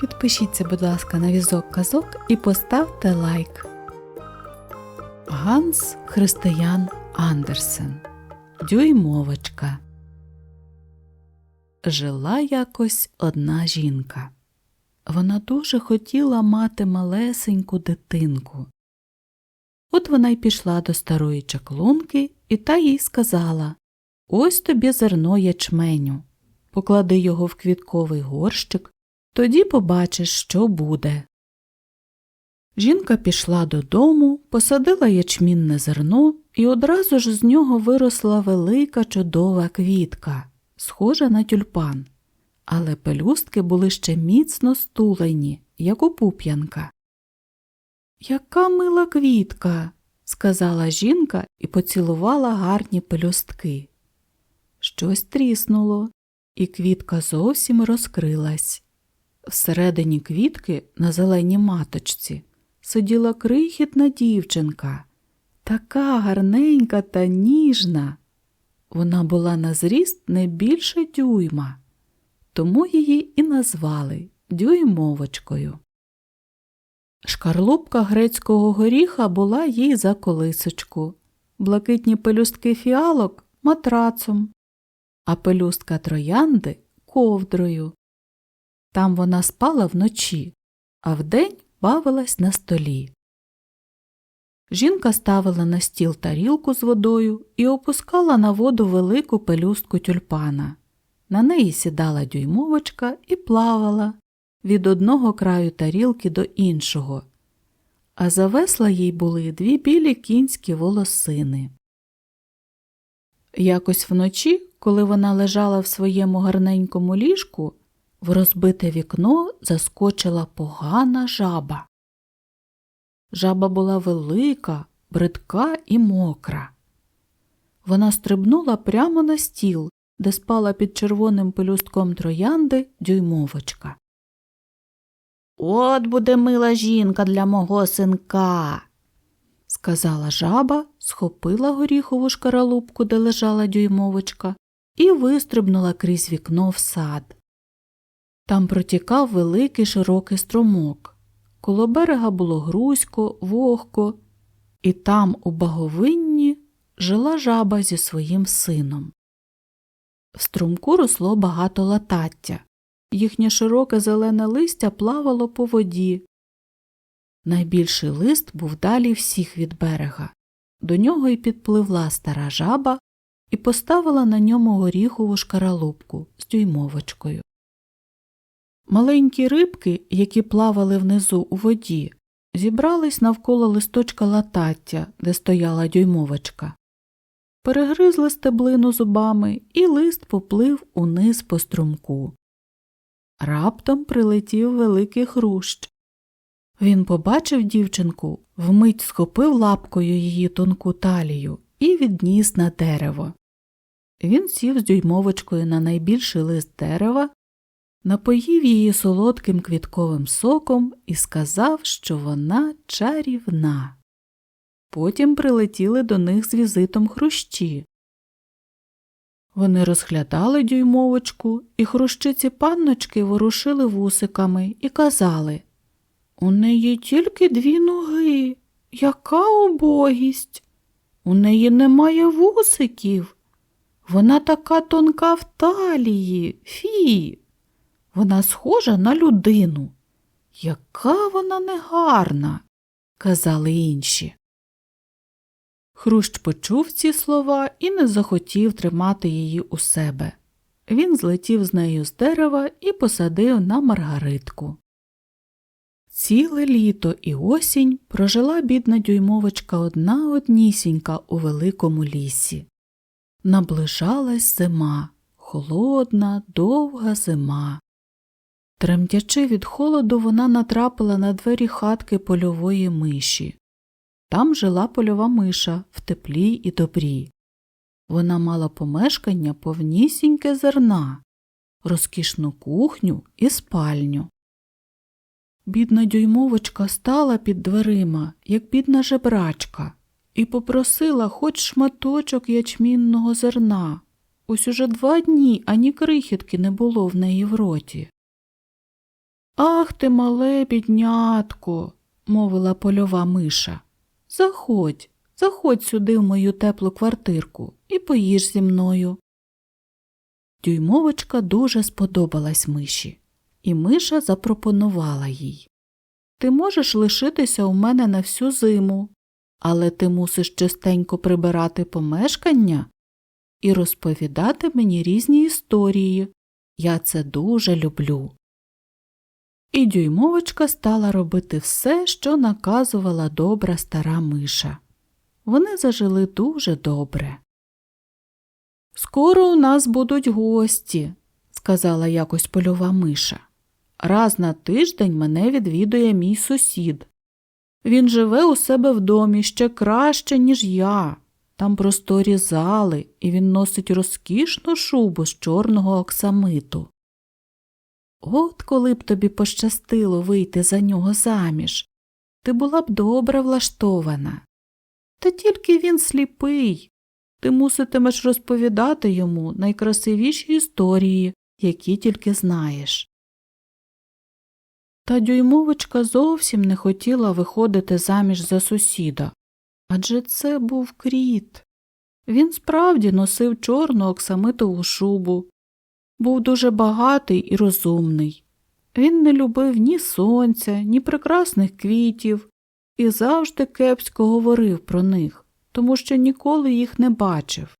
Підпишіться, будь ласка, на візок казок і поставте лайк. Ганс Християн Андерсен Дюймовочка. Жила якось одна жінка. Вона дуже хотіла мати малесеньку дитинку. От вона й пішла до старої чаклунки, і та їй сказала Ось тобі зерно ячменю. Поклади його в квітковий горщик, тоді побачиш, що буде. Жінка пішла додому, посадила ячмінне зерно, і одразу ж з нього виросла велика чудова квітка, схожа на тюльпан, але пелюстки були ще міцно стулені, як у пуп'янка. Яка мила квітка, сказала жінка і поцілувала гарні пелюстки. Щось тріснуло, і квітка зовсім розкрилась. Всередині квітки на зеленій маточці сиділа крихітна дівчинка, така гарненька та ніжна. Вона була на зріст не більше дюйма, тому її і назвали дюймовочкою. Шкарлупка грецького горіха була їй за колисочку, блакитні пелюстки фіалок матрацом, а пелюстка троянди ковдрою. Там вона спала вночі, а вдень бавилась на столі. Жінка ставила на стіл тарілку з водою і опускала на воду велику пелюстку тюльпана. На неї сідала дюймовочка і плавала від одного краю тарілки до іншого, а за весла їй були дві білі кінські волосини. Якось вночі, коли вона лежала в своєму гарненькому ліжку, в розбите вікно заскочила погана жаба. Жаба була велика, бридка і мокра. Вона стрибнула прямо на стіл, де спала під червоним пелюстком троянди дюймовочка. От буде мила жінка для мого синка, сказала жаба, схопила горіхову шкаралупку, де лежала дюймовочка, і вистрибнула крізь вікно в сад. Там протікав великий широкий струмок. Коло берега було грузько, вогко, і там, у баговинні, жила жаба зі своїм сином. В струмку росло багато латаття. Їхнє широке зелене листя плавало по воді. Найбільший лист був далі всіх від берега. До нього й підпливла стара жаба і поставила на ньому горіхову шкаралупку з дюймовочкою. Маленькі рибки, які плавали внизу у воді, зібрались навколо листочка латаття, де стояла дюймовочка. Перегризли стеблину зубами, і лист поплив униз по струмку. Раптом прилетів великий хрущ. Він побачив дівчинку, вмить схопив лапкою її тонку талію і відніс на дерево. Він сів з дюймовочкою на найбільший лист дерева, напоїв її солодким квітковим соком і сказав, що вона чарівна. Потім прилетіли до них з візитом хрущі. Вони розглядали дюймовочку, і хрущиці панночки ворушили вусиками і казали У неї тільки дві ноги. Яка убогість? У неї немає вусиків. Вона така тонка в талії, фі. Вона схожа на людину. Яка вона негарна, казали інші. Хрущ почув ці слова і не захотів тримати її у себе. Він злетів з нею з дерева і посадив на маргаритку. Ціле літо і осінь прожила бідна дюймовочка одна однісінька у великому лісі. Наближалась зима, холодна, довга зима. Тремтячи від холоду, вона натрапила на двері хатки польової миші. Там жила польова миша в теплі і добрі. Вона мала помешкання повнісіньке зерна, розкішну кухню і спальню. Бідна дюймовочка стала під дверима, як бідна жебрачка, і попросила хоч шматочок ячмінного зерна. Ось уже два дні ані крихітки не було в неї в роті. Ах ти, мале біднятко, мовила польова миша. Заходь, заходь сюди в мою теплу квартирку і поїж зі мною. Дюймовочка дуже сподобалась миші, і миша запропонувала їй. Ти можеш лишитися у мене на всю зиму, але ти мусиш частенько прибирати помешкання і розповідати мені різні історії. Я це дуже люблю. І дюймовочка стала робити все, що наказувала добра стара миша. Вони зажили дуже добре. Скоро у нас будуть гості, сказала якось польова миша. Раз на тиждень мене відвідує мій сусід. Він живе у себе в домі ще краще, ніж я. Там просторі зали, і він носить розкішну шубу з чорного оксамиту. От коли б тобі пощастило вийти за нього заміж, ти була б добре влаштована. Та тільки він сліпий. Ти муситимеш розповідати йому найкрасивіші історії, які тільки знаєш. Та дюймовочка зовсім не хотіла виходити заміж за сусіда, адже це був кріт. Він справді носив чорну оксамитову шубу, був дуже багатий і розумний. Він не любив ні сонця, ні прекрасних квітів і завжди кепсько говорив про них, тому що ніколи їх не бачив.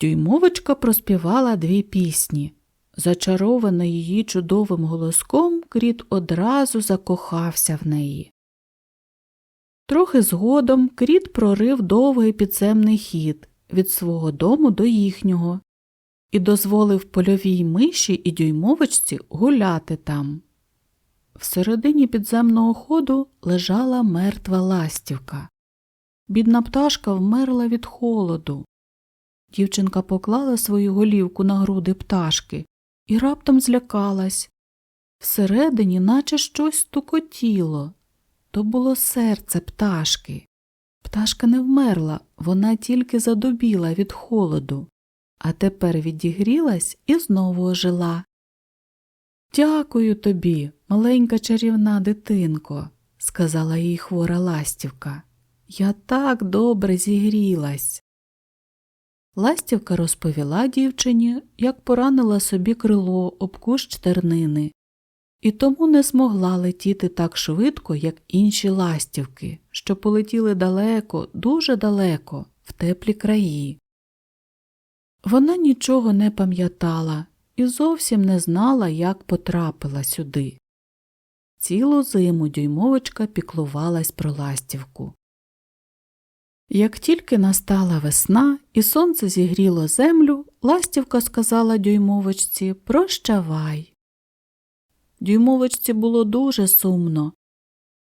Дюймовочка проспівала дві пісні. Зачарована її чудовим голоском, кріт одразу закохався в неї. Трохи згодом кріт прорив довгий підземний хід від свого дому до їхнього і дозволив польовій миші і дюймовочці гуляти там. Всередині підземного ходу лежала мертва ластівка. Бідна пташка вмерла від холоду. Дівчинка поклала свою голівку на груди пташки і раптом злякалась. Всередині наче щось стукотіло. То було серце пташки. Пташка не вмерла, вона тільки задубіла від холоду, а тепер відігрілась і знову ожила. Дякую тобі, маленька чарівна дитинко, сказала їй хвора ластівка. Я так добре зігрілась. Ластівка розповіла дівчині, як поранила собі крило об кущ тернини, і тому не змогла летіти так швидко, як інші ластівки, що полетіли далеко, дуже далеко, в теплі краї. Вона нічого не пам'ятала і зовсім не знала, як потрапила сюди. Цілу зиму дюймовочка піклувалась про ластівку. Як тільки настала весна і сонце зігріло землю, ластівка сказала дюймовочці Прощавай. Дюймовочці було дуже сумно.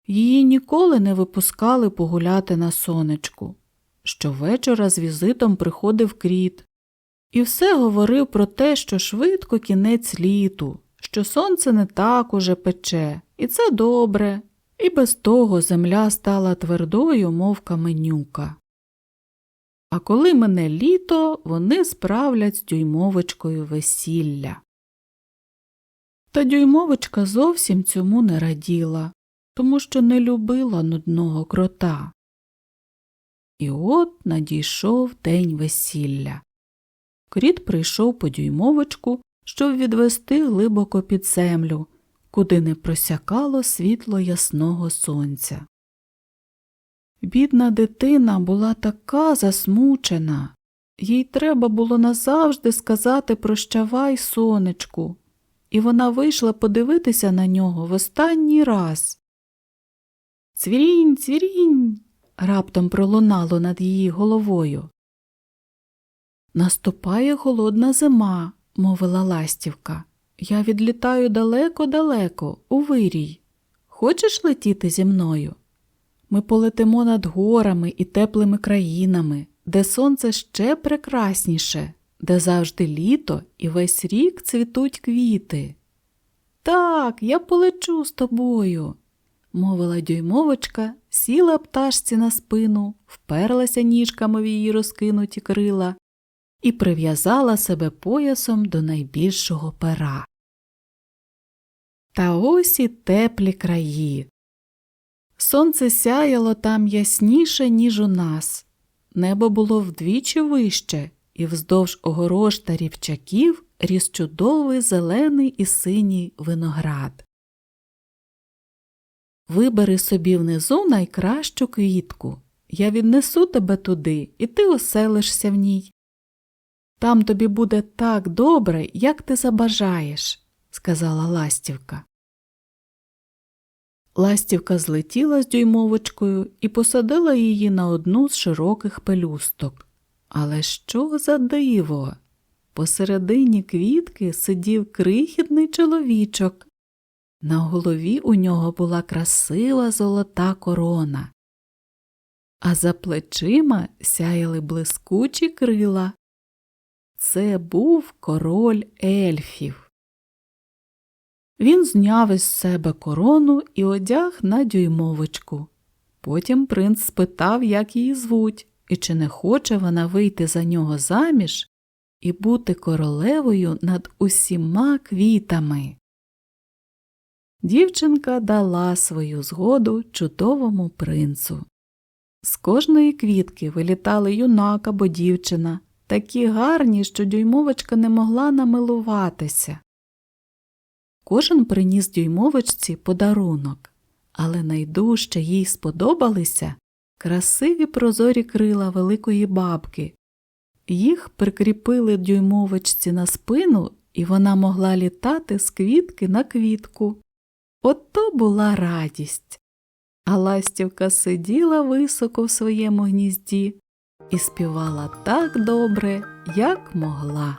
Її ніколи не випускали погуляти на сонечку. Щовечора з візитом приходив кріт і все говорив про те, що швидко кінець літу, що сонце не так уже пече, і це добре, і без того земля стала твердою, мов каменюка. А коли мене літо, вони справлять з дюймовочкою весілля. Та дюймовочка зовсім цьому не раділа, тому що не любила нудного крота. І от надійшов день весілля. Кріт прийшов по дюймовочку, щоб відвести глибоко під землю, куди не просякало світло ясного сонця. Бідна дитина була така засмучена, їй треба було назавжди сказати прощавай, сонечку, і вона вийшла подивитися на нього в останній раз. Цвірінь, цвірінь. раптом пролунало над її головою. Наступає голодна зима, мовила ластівка. Я відлітаю далеко-далеко, у вирій. Хочеш летіти зі мною? Ми полетимо над горами і теплими країнами, де сонце ще прекрасніше, де завжди літо і весь рік цвітуть квіти. Так, я полечу з тобою, мовила дюймовочка, сіла пташці на спину, вперлася ніжками в її розкинуті крила і прив'язала себе поясом до найбільшого пера. Та ось і теплі краї. Сонце сяяло там ясніше, ніж у нас. Небо було вдвічі вище, і вздовж огорож та рівчаків ріс чудовий зелений і синій виноград. Вибери собі внизу найкращу квітку. Я віднесу тебе туди, і ти оселишся в ній. Там тобі буде так добре, як ти забажаєш, сказала ластівка. Ластівка злетіла з дюймовочкою і посадила її на одну з широких пелюсток. Але що за диво? Посередині квітки сидів крихітний чоловічок. На голові у нього була красива золота корона, а за плечима сяяли блискучі крила. Це був король ельфів. Він зняв із себе корону і одяг на дюймовочку. Потім принц спитав, як її звуть, і чи не хоче вона вийти за нього заміж і бути королевою над усіма квітами. Дівчинка дала свою згоду чудовому принцу. З кожної квітки вилітали юнак або дівчина, такі гарні, що дюймовочка не могла намилуватися. Кожен приніс дюймовочці подарунок, але найдужче їй сподобалися красиві прозорі крила великої бабки. Їх прикріпили дюймовочці на спину, і вона могла літати з квітки на квітку. Ото була радість. А ластівка сиділа високо в своєму гнізді і співала так добре, як могла.